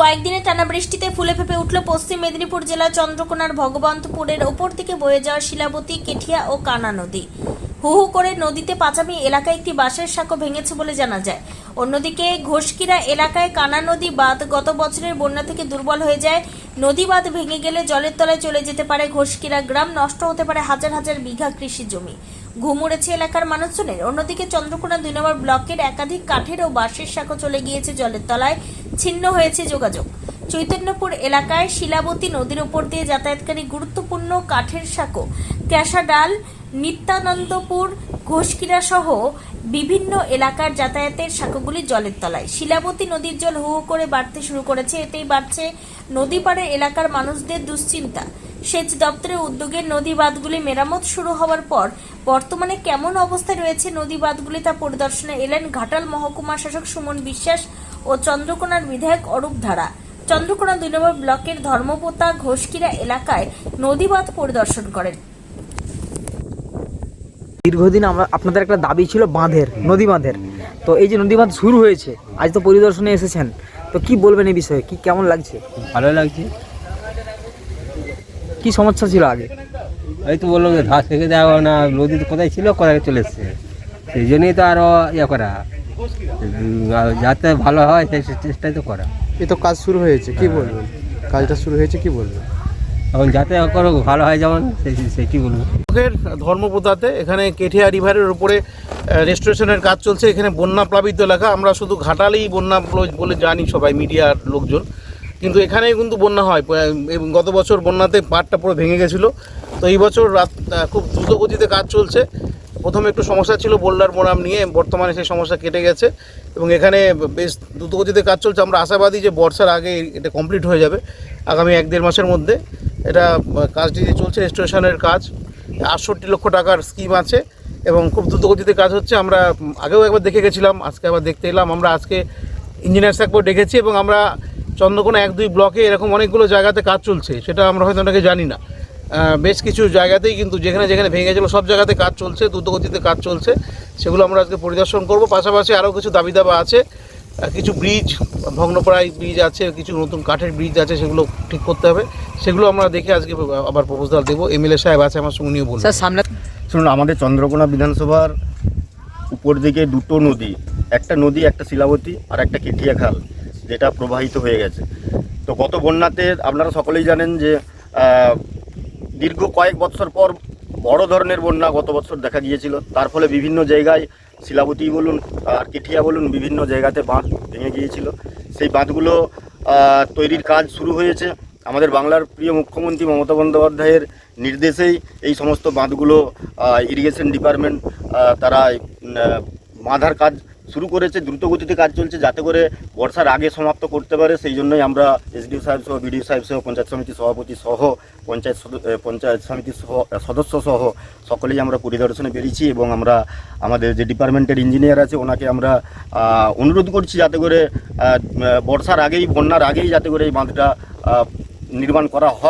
কয়েকদিনের টানা বৃষ্টিতে ফুলে ফেপে উঠল পশ্চিম মেদিনীপুর জেলার চন্দ্রকোনার ভগবন্তপুরের ওপর থেকে বয়ে যাওয়া শিলাবতী, কেঠিয়া ও কানা নদী। হু হু করে নদীতে পাচামি এলাকায় একটি বাঁশের সাঁকো ভেঙেছে বলে জানা যায়। অন্যদিকে ঘোষকিরা এলাকায় কানা নদী বাঁধ গত বছরের বন্যা থেকে দুর্বল হয়ে যায়। নদী বাঁধ ভেঙে গেলে জলের তলায় চলে যেতে পারে ঘোষকিরা গ্রাম, নষ্ট হতে পারে হাজার হাজার বিঘা কৃষি জমি। ঘুমুড়েছে এলাকার মানুষজনের। অন্যদিকে চন্দ্রকোনা দুই নম্বর ব্লকের একাধিক কাঠের ও বাঁশের শাখা চলে গিয়েছে জলের তলায়। ছিন্ন হয়েছে যোগাযোগ। চৈতন্যপুর এলাকায় শিলাবতী নদীর উপর দিয়ে যাতায়াতকারী গুরুত্বপূর্ণ কাঠের সাঁকো, ক্যাশাডাল নিত্যানন্দপুর ঘোষকিরা সহ বিভিন্ন এলাকার যাতায়াতের সাঁকোগুলি জলের তলায়। শিলাবতী নদীর জল হু করে বাড়তে শুরু করেছে, এতেই বাড়ছে নদী পাড়ের এলাকার মানুষদের দুশ্চিন্তা। সেচ দপ্তরের উদ্যোগে নদী বাঁধগুলি মেরামত শুরু হওয়ার পর বর্তমানে কেমন অবস্থায় রয়েছে নদী বাঁধগুলি তা পরিদর্শনে এলেন ঘাটাল মহকুমা শাসক সুমন বিশ্বাস ও চন্দ্রকোনার বিধায়ক অরূপ ধারা। চন্দ্রকোনা দুই নম্বর ব্লকের ধর্মপোতা ঘোষকিরা এলাকায় নদী বাঁধ পরিদর্শন করেন। দীর্ঘদিন আমরা আপনাদের একটা দাবি ছিল বাঁধের নদী বাঁধের। তো এই যে নদী বাঁধ শুরু হয়েছে আজ তো পরিদর্শনে এসেছেন। তো কি বলবেন এই বিষয়ে? কি কেমন লাগছে? ভালো লাগছে। কি সমস্যা ছিল আগে? এই তো বললাম যে ঘাস থেকে দেওয়া না নদী তো কোথায় ছিল কোথায় চলে এসছে। সেই জন্যই তো আরও ইয়ে করা। যাতে ভালো হয় সেই চেষ্টাই তো করা। এই তো কাজ শুরু হয়েছে কি বলবেন? কাজটা শুরু হয়েছে কি বলবেন? এখন যাতে করো ভালো হয় যেমন সেটি বলব। ব্লকের ধর্মপোতাতে এখানে কেঠিয়া রিভারের উপরে রেস্টোরেশনের কাজ চলছে। এখানে বন্যা প্লাবিত এলাকা। আমরা শুধু ঘাটালেই বন্যা বলে- জানি সবাই, মিডিয়ার লোকজন। কিন্তু এখানেই কিন্তু বন্যা হয়। গত বছর বন্যাতে পাড়টা পুরো ভেঙে গেছিল। তো এই বছর রাত খুব দ্রুত গতিতে কাজ চলছে। প্রথমে একটু সমস্যা ছিল বোল্ডার মোরাম নিয়ে। বর্তমানে সেই সমস্যা কেটে গেছে। এবং এখানে বেশ দ্রুত গতিতে কাজ চলছে। আমরা আশাবাদী যে বর্ষার আগে এটা কমপ্লিট হয়ে যাবে আগামী এক দেড় মাসের মধ্যে। এটা কাজটি যে চলছে রেস্টোরেশনের কাজ। আটষট্টি লক্ষ টাকার স্কিম আছে এবং খুব দ্রুত গতিতে কাজ হচ্ছে। আমরা আগেও একবার দেখে গেছিলাম, আজকে আবার দেখতে এলাম। আমরা আজকে ইঞ্জিনিয়ার একবার ডেকেছি এবং আমরা চন্দ্রকোনা এক দুই ব্লকে এরকম অনেকগুলো জায়গাতে কাজ চলছে। সেটা আমরা হয়তো অনেকে জানি না। বেশ কিছু জায়গাতেই কিন্তু যেখানে যেখানে ভেঙে গেছিল, সব জায়গাতে কাজ চলছে দ্রুতগতিতে কাজ চলছে। সেগুলো আমরা আজকে পরিদর্শন করব। পাশাপাশি আরও কিছু দাবি দাবা আছে। কিছু ব্রিজ ভগ্নপ্রায় ব্রিজ আছে কিছু নতুন কাঠের ব্রিজ আছে সেগুলো ঠিক করতে হবে। সেগুলো আমরা দেখে আজকে আবার প্রপোজাল দেবো। এমএলএ সাহেব আছে আমার সঙ্গে উনিও বলবেন। স্যার সামনে শুনুন আমাদের চন্দ্রকোনা বিধানসভার উপর দিকে দুটো নদী একটা নদী একটা শিলাবতী আর একটা কেটিয়া খাল যেটা প্রবাহিত হয়ে গেছে। তো গত বন্যাতে আপনারা সকলেই জানেন যে দীর্ঘ কয়েক বছর পর বড় ধরনের বন্যা গত বছর দেখা গিয়েছিল। তার ফলে বিভিন্ন জায়গায় শিলাবতি বলুন, আর কেঠিয়া বলুন, বিভিন্ন জায়গাতে বাঁধ ভেঙে গিয়েছিল। সেই বাঁধগুলো তৈরির কাজ শুরু হয়েছে। আমাদের বাংলার প্রিয় মুখ্যমন্ত্রী মমতা বন্দ্যোপাধ্যায়ের নির্দেশেই এই সমস্ত বাঁধগুলো ইরিগেশন ডিপার্টমেন্ট তারা বাঁধার কাজ শুরু করেছে দ্রুত গতিতে কাজ চলছে যাতে করে বর্ষার আগে সমাপ্ত করতে পারে। সেই জন্যই আমরা এসডিও সাহেব সহ, বিডিও সাহেব সহ, পঞ্চায়েত সমিতি সভাপতি সহ, পঞ্চায়েত পঞ্চায়েত সমিতির সহ- সদস্য সহ সকলেই আমরা পরিদর্শনে বেরিয়েছি এবং আমরা আমাদের যে ডিপার্টমেন্টের ইঞ্জিনিয়ার আছে ওনাকে আমরা অনুরোধ করছি যাতে করে বর্ষার আগেই, বন্যার আগেই যাতে করে এই বাঁধটা নির্মাণ করা হয়।